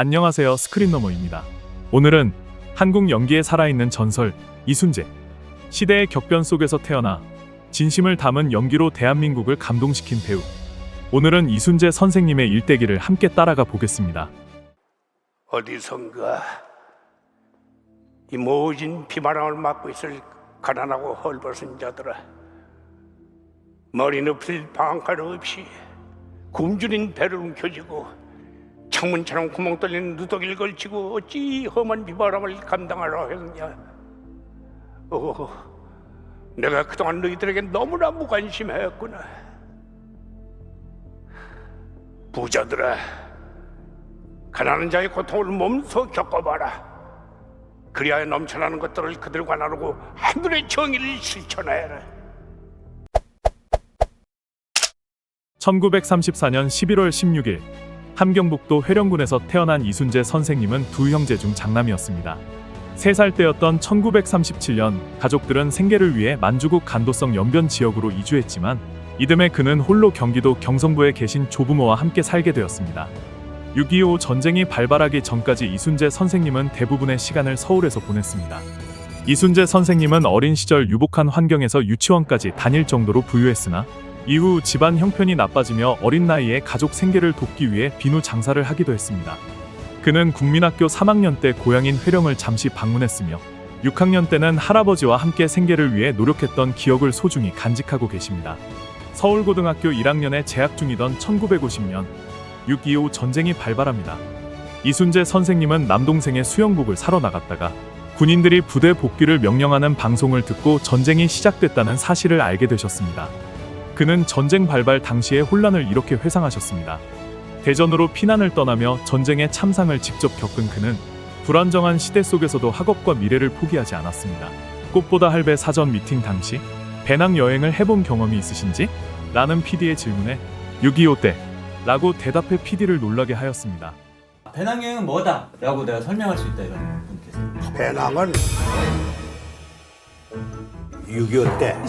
안녕하세요. 스크린너머입니다. 오늘은 한국 연기에 살아있는 전설 이순재 시대의 격변 속에서 태어나 진심을 담은 연기로 대한민국을 감동시킨 배우 오늘은 이순재 선생님의 일대기를 함께 따라가 보겠습니다. 어디선가 이 모진 비바람을 맞고 있을 가난하고 헐벗은 자들아 머리 높일 방한칼 없이 굶주린 배를 움켜쥐고 창문처럼 구멍 뚫린 누더기를 걸치고 어찌 험한 비바람을 감당하라 했냐 오, 내가 그동안 너희들에게 너무나 무관심했구나 부자들아 가난한 자의 고통을 몸소 겪어봐라. 그리하여 넘쳐나는 것들을 그들과 나누고 하늘의 정의를 실천해라. 1934년 11월 16일 함경북도 회령군에서 태어난 이순재 선생님은 두 형제 중 장남이었습니다. 3살 때였던 1937년 가족들은 생계를 위해 만주국 간도성 연변 지역으로 이주했지만 이듬해 그는 홀로 경기도 경성부에 계신 조부모와 함께 살게 되었습니다. 6.25 전쟁이 발발하기 전까지 이순재 선생님은 대부분의 시간을 서울에서 보냈습니다. 이순재 선생님은 어린 시절 유복한 환경에서 유치원까지 다닐 정도로 부유했으나 이후 집안 형편이 나빠지며 어린 나이에 가족 생계를 돕기 위해 비누 장사를 하기도 했습니다. 그는 국민학교 3학년 때 고향인 회령을 잠시 방문했으며 6학년 때는 할아버지와 함께 생계를 위해 노력했던 기억을 소중히 간직하고 계십니다. 서울고등학교 1학년에 재학 중이던 1950년 6.25 전쟁이 발발합니다. 이순재 선생님은 남동생의 수영복을 사러 나갔다가 군인들이 부대 복귀를 명령하는 방송을 듣고 전쟁이 시작됐다는 사실을 알게 되셨습니다. 그는 전쟁 발발 당시의 혼란을 이렇게 회상하셨습니다. 대전으로 피난을 떠나며 전쟁의 참상을 직접 겪은 그는 불안정한 시대 속에서도 학업과 미래를 포기하지 않았습니다. 꽃보다 할배 사전 미팅 당시 배낭 여행을 해본 경험이 있으신지? 라는 PD의 질문에 6.25 때 라고 대답해 PD를 놀라게 하였습니다. 배낭여행은 뭐다? 라고 내가 설명할 수 있다 이런 분께서 배낭은 6.25 때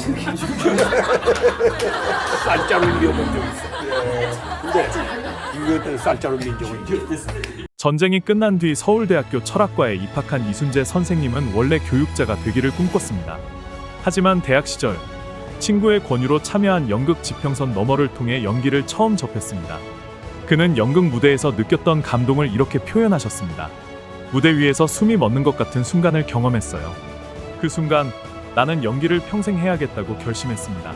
쌀자루 미어본 적 있어. 근데 6.25 때는 쌀자루 민 적은 있어. 전쟁이 끝난 뒤 서울대학교 철학과에 입학한 이순재 선생님은 원래 교육자가 되기를 꿈꿨습니다. 하지만 대학 시절 친구의 권유로 참여한 연극 지평선 너머를 통해 연기를 처음 접했습니다. 그는 연극 무대에서 느꼈던 감동을 이렇게 표현하셨습니다. 무대 위에서 숨이 멎는 것 같은 순간을 경험했어요. 그 순간 나는 연기를 평생 해야겠다고 결심했습니다.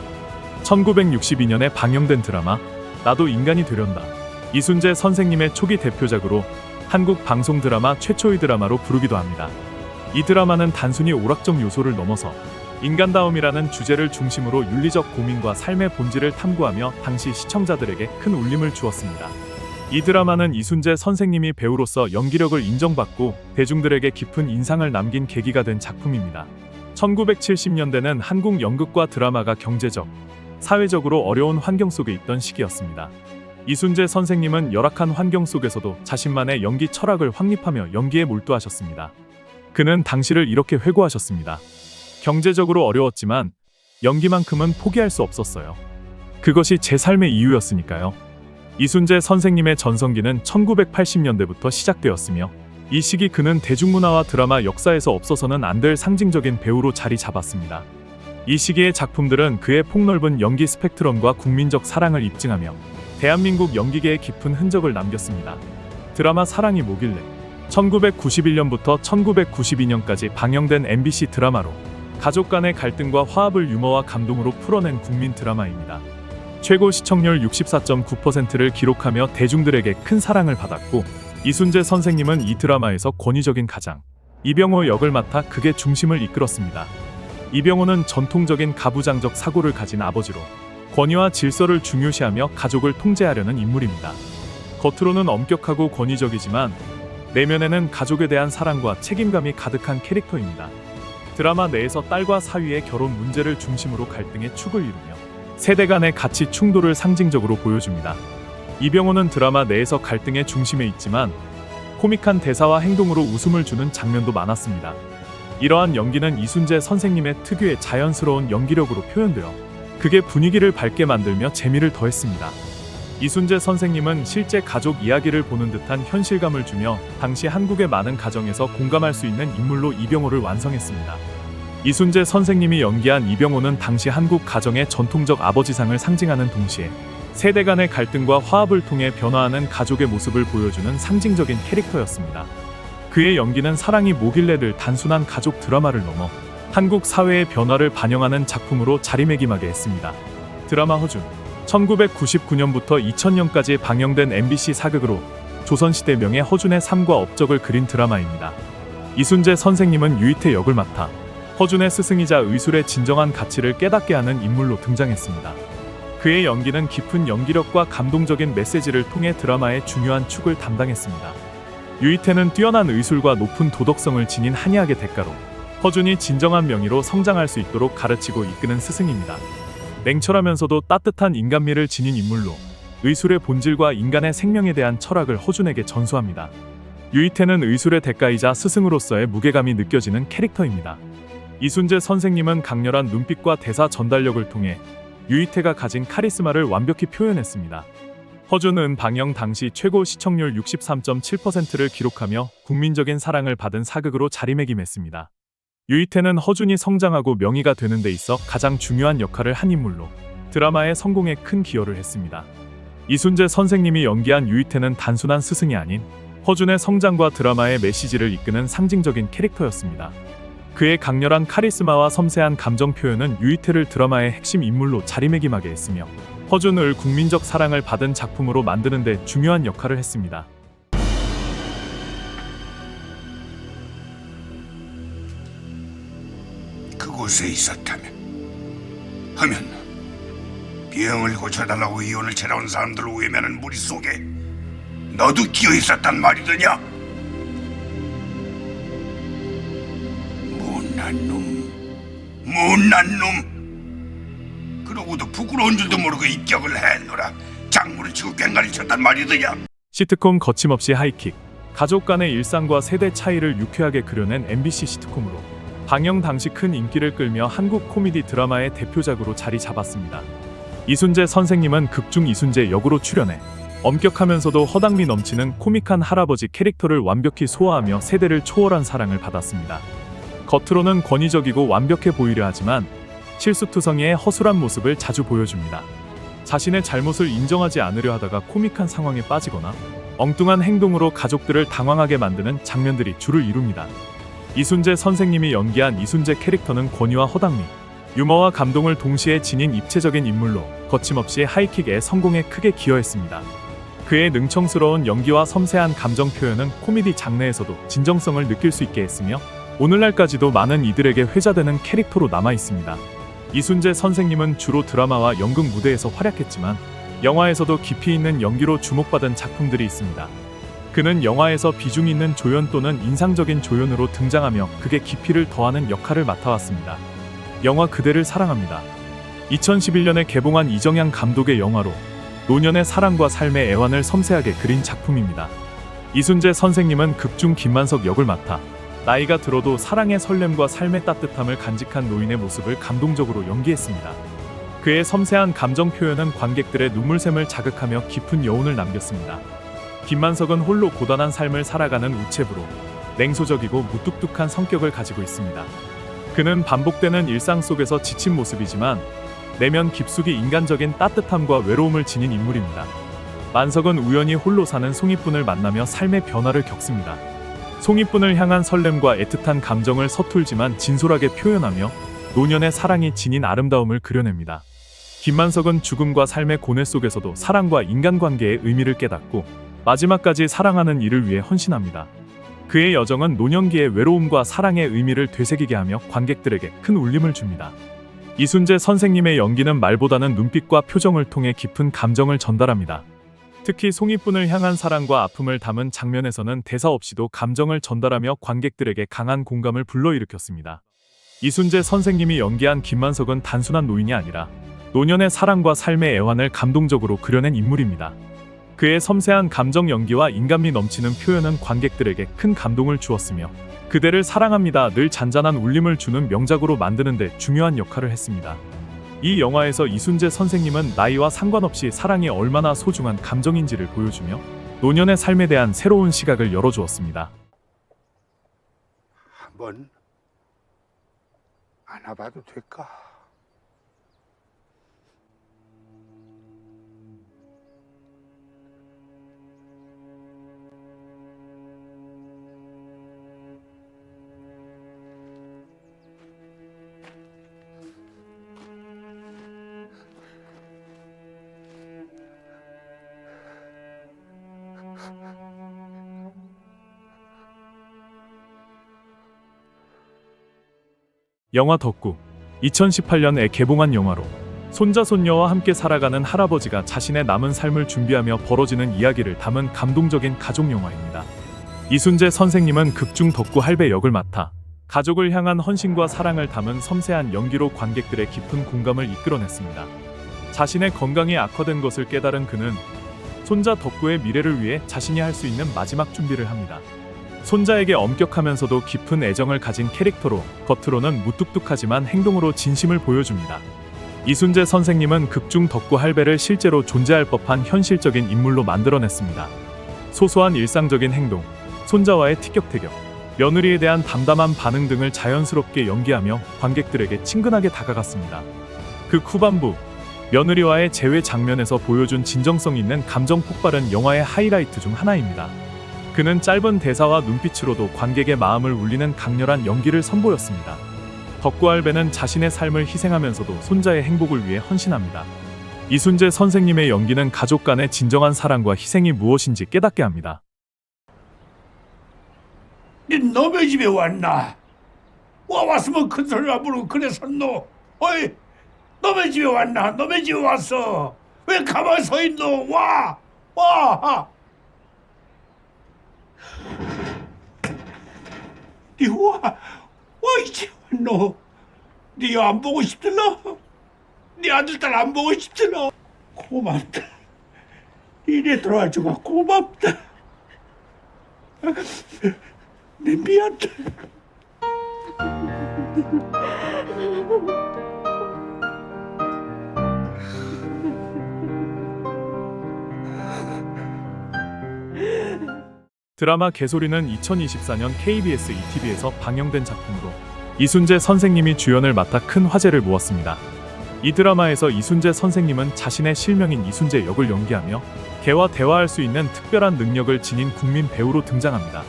1962년에 방영된 드라마 나도 인간이 되련다. 이순재 선생님의 초기 대표작으로 한국 방송 드라마 최초의 드라마로 부르기도 합니다. 이 드라마는 단순히 오락적 요소를 넘어서 인간다움이라는 주제를 중심으로 윤리적 고민과 삶의 본질을 탐구하며 당시 시청자들에게 큰 울림을 주었습니다. 이 드라마는 이순재 선생님이 배우로서 연기력을 인정받고 대중들에게 깊은 인상을 남긴 계기가 된 작품입니다. 1970년대는 한국 연극과 드라마가 경제적, 사회적으로 어려운 환경 속에 있던 시기였습니다. 이순재 선생님은 열악한 환경 속에서도 자신만의 연기 철학을 확립하며 연기에 몰두하셨습니다. 그는 당시를 이렇게 회고하셨습니다. 경제적으로 어려웠지만 연기만큼은 포기할 수 없었어요. 그것이 제 삶의 이유였으니까요. 이순재 선생님의 전성기는 1980년대부터 시작되었으며 이 시기 그는 대중문화와 드라마 역사에서 없어서는 안 될 상징적인 배우로 자리 잡았습니다. 이 시기의 작품들은 그의 폭넓은 연기 스펙트럼과 국민적 사랑을 입증하며 대한민국 연기계에 깊은 흔적을 남겼습니다. 드라마 사랑이 뭐길래 1991년부터 1992년까지 방영된 MBC 드라마로 가족 간의 갈등과 화합을 유머와 감동으로 풀어낸 국민 드라마입니다. 최고 시청률 64.9%를 기록하며 대중들에게 큰 사랑을 받았고 이순재 선생님은 이 드라마에서 권위적인 가장 이병호 역을 맡아 극의 중심을 이끌었습니다. 이병호는 전통적인 가부장적 사고를 가진 아버지로 권위와 질서를 중요시하며 가족을 통제하려는 인물입니다. 겉으로는 엄격하고 권위적이지만 내면에는 가족에 대한 사랑과 책임감이 가득한 캐릭터입니다. 드라마 내에서 딸과 사위의 결혼 문제를 중심으로 갈등의 축을 이루며 세대 간의 가치 충돌을 상징적으로 보여줍니다. 이병호는 드라마 내에서 갈등의 중심에 있지만 코믹한 대사와 행동으로 웃음을 주는 장면도 많았습니다. 이러한 연기는 이순재 선생님의 특유의 자연스러운 연기력으로 표현되어 극의 분위기를 밝게 만들며 재미를 더했습니다. 이순재 선생님은 실제 가족 이야기를 보는 듯한 현실감을 주며 당시 한국의 많은 가정에서 공감할 수 있는 인물로 이병호를 완성했습니다. 이순재 선생님이 연기한 이병호는 당시 한국 가정의 전통적 아버지상을 상징하는 동시에 세대 간의 갈등과 화합을 통해 변화하는 가족의 모습을 보여주는 상징적인 캐릭터였습니다. 그의 연기는 사랑이 뭐길래를 단순한 가족 드라마를 넘어 한국 사회의 변화를 반영하는 작품으로 자리매김하게 했습니다. 드라마 허준 1999년부터 2000년까지 방영된 MBC 사극으로 조선시대 명의 허준의 삶과 업적을 그린 드라마입니다. 이순재 선생님은 유이태 역을 맡아 허준의 스승이자 의술의 진정한 가치를 깨닫게 하는 인물로 등장했습니다. 그의 연기는 깊은 연기력과 감동적인 메시지를 통해 드라마의 중요한 축을 담당했습니다. 유이태는 뛰어난 의술과 높은 도덕성을 지닌 한의학의 대가로 허준이 진정한 명의로 성장할 수 있도록 가르치고 이끄는 스승입니다. 냉철하면서도 따뜻한 인간미를 지닌 인물로 의술의 본질과 인간의 생명에 대한 철학을 허준에게 전수합니다. 유이태는 의술의 대가이자 스승으로서의 무게감이 느껴지는 캐릭터입니다. 이순재 선생님은 강렬한 눈빛과 대사 전달력을 통해 유이태가 가진 카리스마를 완벽히 표현했습니다. 허준은 방영 당시 최고 시청률 63.7%를 기록하며 국민적인 사랑을 받은 사극으로 자리매김했습니다. 유이태는 허준이 성장하고 명의가 되는 데 있어 가장 중요한 역할을 한 인물로 드라마의 성공에 큰 기여를 했습니다. 이순재 선생님이 연기한 유이태는 단순한 스승이 아닌 허준의 성장과 드라마의 메시지를 이끄는 상징적인 캐릭터였습니다. 그의 강렬한 카리스마와 섬세한 감정 표현은 유이태를 드라마의 핵심 인물로 자리매김하게 했으며 허준을 국민적 사랑을 받은 작품으로 만드는 데 중요한 역할을 했습니다. 그곳에 있었다면 하면 병을 고쳐달라고 이혼을 찾아온 사람들을 외면하는 무리 속에 너도 끼어 있었단 말이더냐? 못난 놈, 못난 놈. 그러고도 부끄러운 줄도 모르고 입격을 했노라. 장물을 치고 꽹가리 쳤단 말이더냐? 시트콤 거침없이 하이킥, 가족 간의 일상과 세대 차이를 유쾌하게 그려낸 MBC 시트콤으로 방영 당시 큰 인기를 끌며 한국 코미디 드라마의 대표작으로 자리 잡았습니다. 이순재 선생님은 극중 이순재 역으로 출연해 엄격하면서도 허당미 넘치는 코믹한 할아버지 캐릭터를 완벽히 소화하며 세대를 초월한 사랑을 받았습니다. 겉으로는 권위적이고 완벽해 보이려 하지만 실수투성이의 허술한 모습을 자주 보여줍니다. 자신의 잘못을 인정하지 않으려 하다가 코믹한 상황에 빠지거나 엉뚱한 행동으로 가족들을 당황하게 만드는 장면들이 주를 이룹니다. 이순재 선생님이 연기한 이순재 캐릭터는 권위와 허당미, 유머와 감동을 동시에 지닌 입체적인 인물로 거침없이 하이킥의 성공에 크게 기여했습니다. 그의 능청스러운 연기와 섬세한 감정 표현은 코미디 장르에서도 진정성을 느낄 수 있게 했으며 오늘날까지도 많은 이들에게 회자되는 캐릭터로 남아 있습니다. 이순재 선생님은 주로 드라마와 연극 무대에서 활약했지만 영화에서도 깊이 있는 연기로 주목받은 작품들이 있습니다. 그는 영화에서 비중 있는 조연 또는 인상적인 조연으로 등장하며 극의 깊이를 더하는 역할을 맡아왔습니다. 영화 그대를 사랑합니다. 2011년에 개봉한 이정양 감독의 영화로 노년의 사랑과 삶의 애환을 섬세하게 그린 작품입니다. 이순재 선생님은 극중 김만석 역을 맡아 나이가 들어도 사랑의 설렘과 삶의 따뜻함을 간직한 노인의 모습을 감동적으로 연기했습니다. 그의 섬세한 감정 표현은 관객들의 눈물샘을 자극하며 깊은 여운을 남겼습니다. 김만석은 홀로 고단한 삶을 살아가는 우체부로 냉소적이고 무뚝뚝한 성격을 가지고 있습니다. 그는 반복되는 일상 속에서 지친 모습이지만 내면 깊숙이 인간적인 따뜻함과 외로움을 지닌 인물입니다. 만석은 우연히 홀로 사는 송이뿐을 만나며 삶의 변화를 겪습니다. 송이뿐을 향한 설렘과 애틋한 감정을 서툴지만 진솔하게 표현하며 노년의 사랑이 지닌 아름다움을 그려냅니다. 김만석은 죽음과 삶의 고뇌 속에서도 사랑과 인간관계의 의미를 깨닫고 마지막까지 사랑하는 이를 위해 헌신합니다. 그의 여정은 노년기의 외로움과 사랑의 의미를 되새기게 하며 관객들에게 큰 울림을 줍니다. 이순재 선생님의 연기는 말보다는 눈빛과 표정을 통해 깊은 감정을 전달합니다. 특히 송이뿐을 향한 사랑과 아픔을 담은 장면에서는 대사 없이도 감정을 전달하며 관객들에게 강한 공감을 불러일으켰습니다. 이순재 선생님이 연기한 김만석은 단순한 노인이 아니라 노년의 사랑과 삶의 애환을 감동적으로 그려낸 인물입니다. 그의 섬세한 감정 연기와 인간미 넘치는 표현은 관객들에게 큰 감동을 주었으며 그대를 사랑합니다 늘 잔잔한 울림을 주는 명작으로 만드는 데 중요한 역할을 했습니다. 이 영화에서 이순재 선생님은 나이와 상관없이 사랑이 얼마나 소중한 감정인지를 보여주며 노년의 삶에 대한 새로운 시각을 열어주었습니다. 한번 안아봐도 될까? 영화 덕구 2018년에 개봉한 영화로 손자 손녀와 함께 살아가는 할아버지가 자신의 남은 삶을 준비하며 벌어지는 이야기를 담은 감동적인 가족 영화입니다. 이순재 선생님은 극중 덕구 할배 역을 맡아 가족을 향한 헌신과 사랑을 담은 섬세한 연기로 관객들의 깊은 공감을 이끌어냈습니다. 자신의 건강이 악화된 것을 깨달은 그는 손자 덕구의 미래를 위해 자신이 할 수 있는 마지막 준비를 합니다. 손자에게 엄격하면서도 깊은 애정을 가진 캐릭터로 겉으로는 무뚝뚝하지만 행동으로 진심을 보여줍니다. 이순재 선생님은 극중 덕구 할배를 실제로 존재할 법한 현실적인 인물로 만들어냈습니다. 소소한 일상적인 행동, 손자와의 티격태격, 며느리에 대한 담담한 반응 등을 자연스럽게 연기하며 관객들에게 친근하게 다가갔습니다. 그 후반부, 며느리와의 재회 장면에서 보여준 진정성 있는 감정 폭발은 영화의 하이라이트 중 하나입니다. 그는 짧은 대사와 눈빛으로도 관객의 마음을 울리는 강렬한 연기를 선보였습니다. 덕구알배는 자신의 삶을 희생하면서도 손자의 행복을 위해 헌신합니다. 이순재 선생님의 연기는 가족 간의 진정한 사랑과 희생이 무엇인지 깨닫게 합니다. 네 너네 집에 왔나? 와 왔으면 큰 소리 안 부르고 그랬었노? 어이 너네 집에 왔나? 너네 집에 왔어 왜 가만히 서 있노? 와! 와! 니 와! 와 이제 왔노? 니 안 보고 싶더라? 네 아들 딸 안 보고 싶더라? 고맙다 이래 돌아와주고 고맙다 내 미안다 드라마 개소리는 2024년 KBS ETV에서 방영된 작품으로 이순재 선생님이 주연을 맡아 큰 화제를 모았습니다. 이 드라마에서 이순재 선생님은 자신의 실명인 이순재 역을 연기하며 개와 대화할 수 있는 특별한 능력을 지닌 국민 배우로 등장합니다.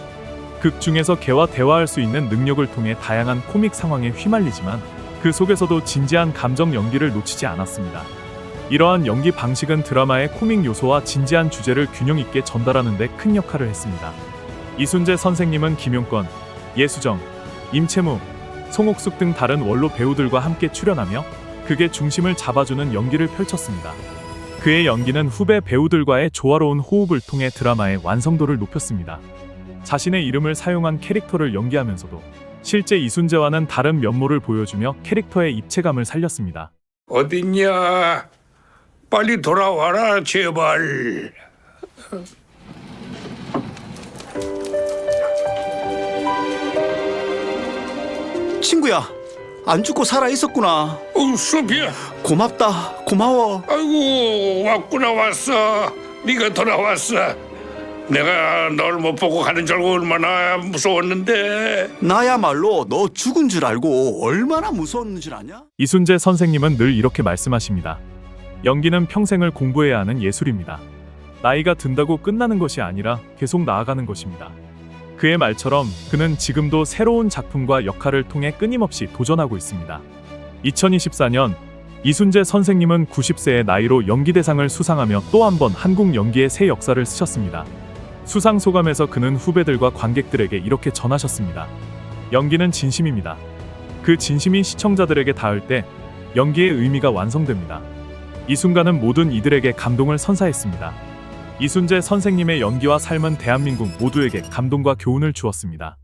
극 중에서 개와 대화할 수 있는 능력을 통해 다양한 코믹 상황에 휘말리지만 그 속에서도 진지한 감정 연기를 놓치지 않았습니다. 이러한 연기 방식은 드라마의 코믹 요소와 진지한 주제를 균형 있게 전달하는 데 큰 역할을 했습니다. 이순재 선생님은 김용권, 예수정, 임채무, 송옥숙 등 다른 원로 배우들과 함께 출연하며 극의 중심을 잡아주는 연기를 펼쳤습니다. 그의 연기는 후배 배우들과의 조화로운 호흡을 통해 드라마의 완성도를 높였습니다. 자신의 이름을 사용한 캐릭터를 연기하면서도 실제 이순재와는 다른 면모를 보여주며 캐릭터의 입체감을 살렸습니다. 어딨냐 빨리 돌아와라 제발 친구야, 안 죽고 살아 있었구나. 어 수비야 고맙다, 고마워. 아이고 왔구나 왔어 네가 돌아왔어 내가 널 못 보고 가는 줄 알고 얼마나 무서웠는데 나야말로 너 죽은 줄 알고 얼마나 무서웠는 줄 아냐? 이순재 선생님은 늘 이렇게 말씀하십니다. 연기는 평생을 공부해야 하는 예술입니다. 나이가 든다고 끝나는 것이 아니라 계속 나아가는 것입니다. 그의 말처럼 그는 지금도 새로운 작품과 역할을 통해 끊임없이 도전하고 있습니다. 2024년 이순재 선생님은 90세의 나이로 연기대상을 수상하며 또 한 번 한국 연기의 새 역사를 쓰셨습니다. 수상 소감에서 그는 후배들과 관객들에게 이렇게 전하셨습니다. 연기는 진심입니다. 그 진심이 시청자들에게 닿을 때 연기의 의미가 완성됩니다. 이 순간은 모든 이들에게 감동을 선사했습니다. 이순재 선생님의 연기와 삶은 대한민국 모두에게 감동과 교훈을 주었습니다.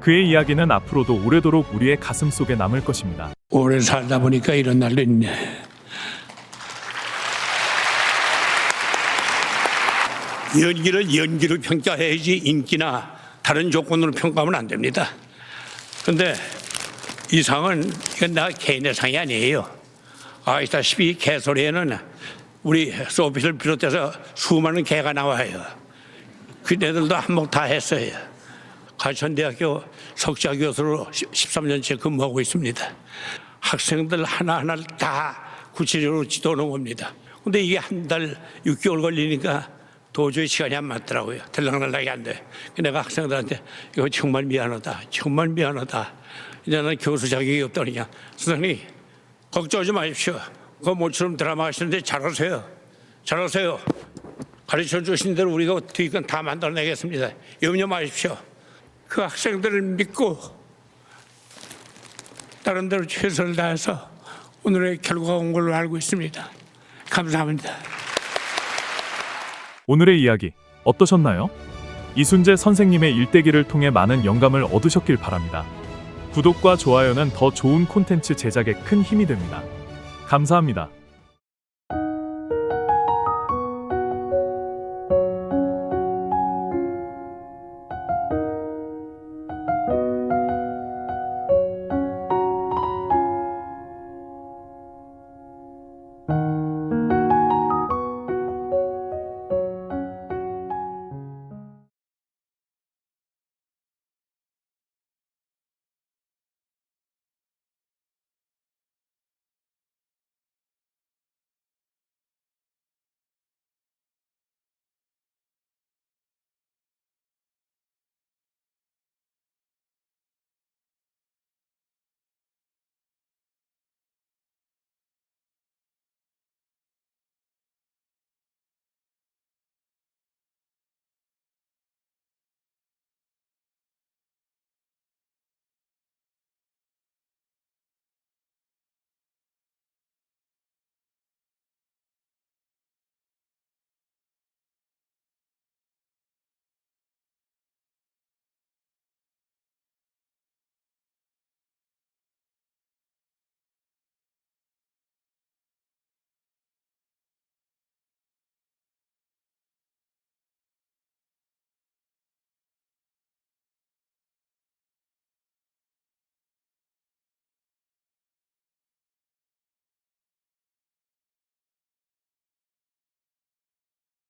그의 이야기는 앞으로도 오래도록 우리의 가슴 속에 남을 것입니다. 오래 살다 보니까 이런 날도 있네 연기를 연기로 평가해야지 인기나 다른 조건으로 평가하면 안 됩니다 근데 이 상은 이건 나 개인의 상이 아니에요 아시다시피 개소리에는 우리 소피를 비롯해서 수많은 개가 나와요. 그네들도 한몫 다 했어요. 가천대학교 석좌 교수로 13년째 근무하고 있습니다. 학생들 하나하나를 다 구체적으로 지도하는 겁니다. 근데 이게 한 달 6개월 걸리니까 도저히 시간이 안 맞더라고요. 들락날락이 안 돼. 내가 학생들한테 이거 정말 미안하다. 정말 미안하다. 이제 는 교수 자격이 없다니까. 선생님, 걱정하지 마십시오. 그 모처럼 드라마 하시는데 잘하세요. 잘하세요. 가르쳐 주신 대로 우리가 뒤건 다 만들어내겠습니다. 염려 마십시오. 그 학생들을 믿고 다른 대로 최선을 다해서 오늘의 결과가 온 걸로 알고 있습니다. 감사합니다. 오늘의 이야기 어떠셨나요? 이순재 선생님의 일대기를 통해 많은 영감을 얻으셨길 바랍니다. 구독과 좋아요는 더 좋은 콘텐츠 제작에 큰 힘이 됩니다. 감사합니다.